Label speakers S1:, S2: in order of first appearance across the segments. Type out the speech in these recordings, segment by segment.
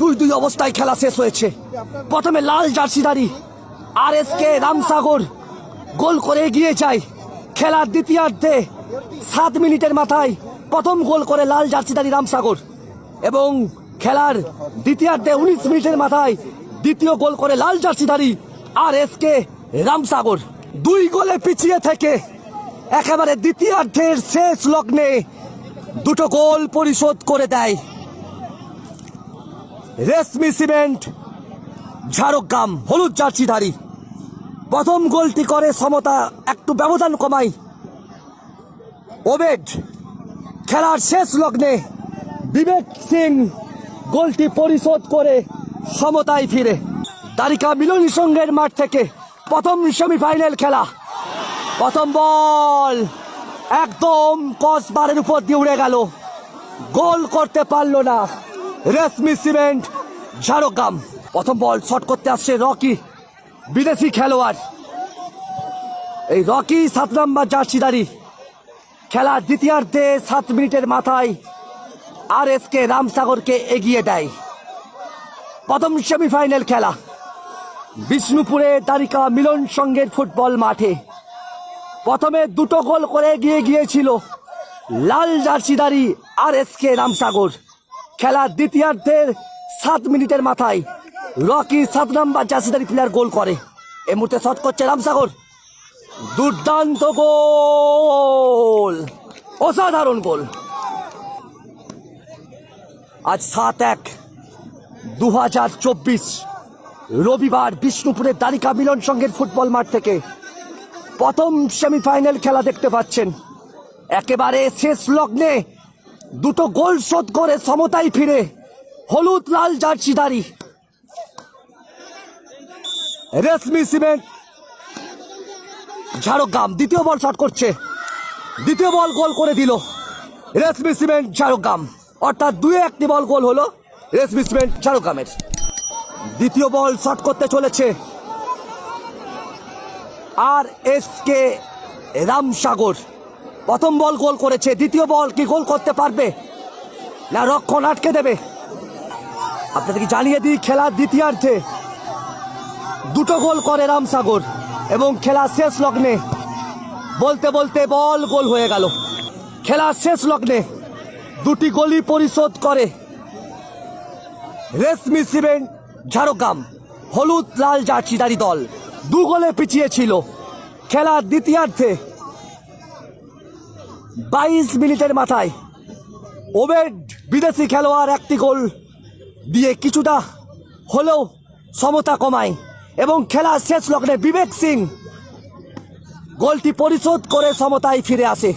S1: দুই দুই অবস্থায় খেলা শেষ হয়েছে। প্রথমে লাল জার্সিদারি আর এস কে রামসাগর গোল করে এগিয়ে যায়। খেলার দ্বিতীয়ার্ধে সাত মিনিটের মাথায় প্রথম গোল করে লাল জার্সিদারি রামসাগর। এবং খেলার দ্বিতীয়ার্ধে উনিশ মিনিটের মাথায় দ্বিতীয় গোল করে লাল জার্সিদারি আর এস কে রামসাগর। দুই গোলে পিছিয়ে থেকে একেবারে দ্বিতীয়ার্ধের শেষ লগ্নে দুটো গোল পরিশোধ করে দেয়। রেশমি সিমেন্ট ঝাড়গ্রাম হলুদ জার্সিধারী প্রথম গোলটি করে সমতা, একটু ব্যবধান কমায় ওবেড খেলার শেষ লগ্নে বিবেক সিং গোলটি পরিশোধ করে সমতায় ফিরে। তারিকা মিলনী সঙ্গের মাঠ থেকে প্রথম সেমিফাইনাল খেলা। প্রথম বল একদম কস বারের উপর দিয়ে উড়ে গেল। গোল করতে পারল না। রেশমি সিমেন্ট, ঝাড়গ্রাম। প্রথম বল শট করতে আসছে রকি, বিদেশি খেলোয়াড়। এই রকি সাত নম্বর জার্সিদারি খেলার দ্বিতীয়ার্ধে সাত মিনিটের মাথায় আর এস কে রামসাগরকে এগিয়ে দেয়। প্রথম সেমিফাইনাল খেলা। বিষ্ণুপুরে তারিকা মিলন সঙ্গের ফুটবল মাঠে। প্রথমে দুটো গোল করে এগিয়ে গিয়েছিল লাল জার্সিদারি আর এস কে রামসাগর। খেলার দ্বিতীয়ার্ধের সাত মিনিটের মাথায় রকি সাত নাম্বার জার্সিদারি প্লেয়ার গোল করে। এই মুহূর্তে শট করছে রামসাগর। দুর্দান্ত গোল। অসাধারণ গোল। আজ সাত এক দু রবিবার বিষ্ণুপুরের দ্বারিকা মিলন সঙ্গের ফুটবল মাঠ থেকে প্রথম সেমিফাইনাল খেলা দেখতে পাচ্ছেন। একেবারে শেষ লগ্নে দুটো গোল শোধ করে সমতায় ফিরে। হলুদ, লাল জার্সিদারি রেশমি সিমেন্ট। ঝাড়গ্রাম দ্বিতীয় বল শট করছে। দ্বিতীয় বল গোল করে দিল। রেশমি সিমেন্ট, ঝাড়গ্রাম। অর্থাৎ দুই একটি বল গোল হলো রেশমি সিমেন্ট, ঝাড়গ্রামের। দ্বিতীয় বল শট করতে চলেছে আর এস কে রামসাগর। প্রথম বল গোল করেছে, দ্বিতীয় বল কি গোল করতে পারবে? না, রক্ষণ আটকে দেবে। আপনাদেরকে জানিয়ে দিই খেলার দ্বিতীয়ার্ধে দুটো গোল করে রামসাগর এবং খেলা শেষ লগ্নে বলতে বলতে বল গোল হয়ে গেল। খেলার শেষ লগ্নে দুটি গোলই পরিশোধ করে রেশমি সিমেন্ট, ঝাড়গ্রাম, হলুদ লাল জার্সিদারি দল। দু গোলে পিছিয়ে ছিল। খেলার দ্বিতীয়ার্ধে বাইশ মিনিটের মাথায়। ওবেড বিদেশি খেলোয়াড় একটি গোল দিয়ে কিছুটা হলেও সমতা কমায় এবং খেলার শেষ লগ্নে বিবেক সিং গোলটি পরিশোধ করে সমতায় ফিরে আসে।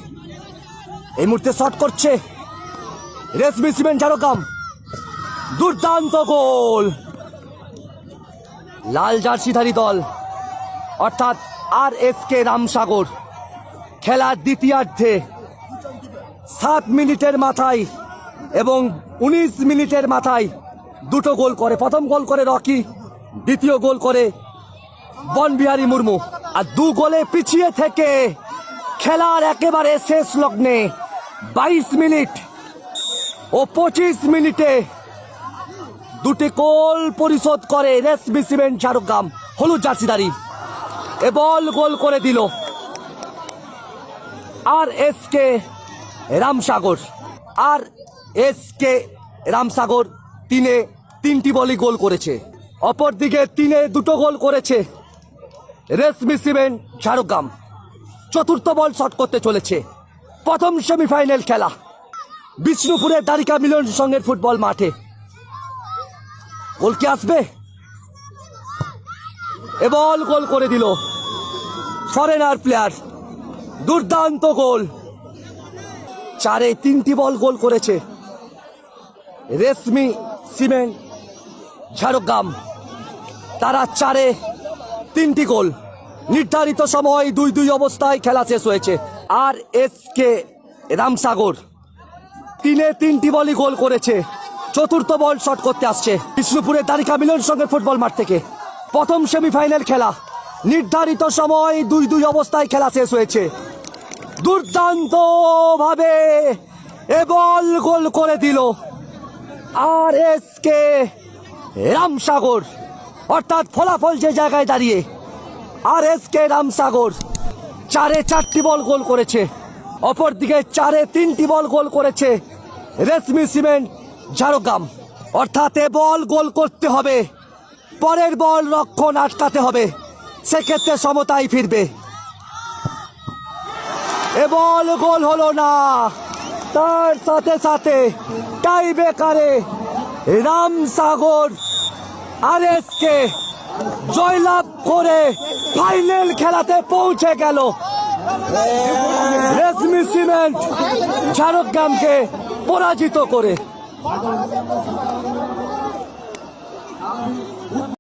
S1: এই মুহূর্তে শট করছে রেশমি সিমেন্ট ঝাড়গ্রাম দুর্দান্ত গোল। লাল জার্সিধারী দল, অর্থাৎ আর এস কে রামসাগর, খেলার দ্বিতীয়ার্ধে সাত মিনিটের মাথায় এবং উনিশ মিনিটের মাথায় দুটো গোল করে। প্রথম গোল করে রকি, দ্বিতীয় গোল করে বনবিহারী মুর্মু। আর দু গোলে পিছিয়ে থেকে খেলার একেবারে শেষ লগ্নে বাইশ মিনিট ও পঁচিশ মিনিটে দুটি গোল পরিশোধ করে রেশমি সিমেন্ট ঝাড়গ্রাম হলুদ জার্সিদারি এ বল গোল করে দিল। R S K Ramsagar. R S K Ramsagar তিনে তিনটি বলই গোল করেছে। অপরদিকে তিনে দুটো গোল করেছে রেশমি সিমেন্ট ঝাড়গ্রাম চতুর্থ বল শট করতে চলেছে। প্রথম সেমিফাইনাল খেলা। বিষ্ণুপুরের দ্বারিকা মিলন সঙ্গের ফুটবল মাঠে। গোল কি আসবে? এ বল গোল করে দিল। Foreigner player. দুর্দান্ত গোল। চারে তিনটি বল গোল করেছে। রেশমি সিমেন্ট ঝাড়গ্রাম। তারা চারে তিনটি গোল। নির্ধারিত সময় দুই দুই অবস্থায় খেলা শেষ হয়েছে। আর এস কে রামসাগর তিনে তিনটি বলই গোল করেছে। চতুর্থ বল শট করতে আসছে। বিষ্ণুপুরের তারিকা মিলন সঙ্গে ফুটবল মাঠ থেকে। প্রথম সেমিফাইনাল খেলা। নির্ধারিত সময় দুই দুই অবস্থায় খেলা শেষ হয়েছে। দুর্দান্ত ভাবে এ বল গোল করে দিল আর এস কে রামসাগর। অর্থাৎ ফলাফল যে জায়গায় দাঁড়িয়ে, আর এস কে রামসাগর চারে চারটি বল গোল করেছে। অপরদিকে চারে তিনটি বল গোল করেছে রেশমি সিমেন্ট ঝাড়গ্রাম। অর্থাৎ এ বল গোল করতে হবে, পরের বল রক্ষণ আটকাতে হবে। সেক্ষেত্রে সমতায় ফিরবে। এ বল, গোল হলো না। তার সাথে সাথে টাই বেকারে রামসাগর আর কে জয়লাভ করে ফাইনাল খেলাতে পৌঁছে গেল। রেশমি সিমেন্ট ঝাড়গ্রামকে পরাজিত করে।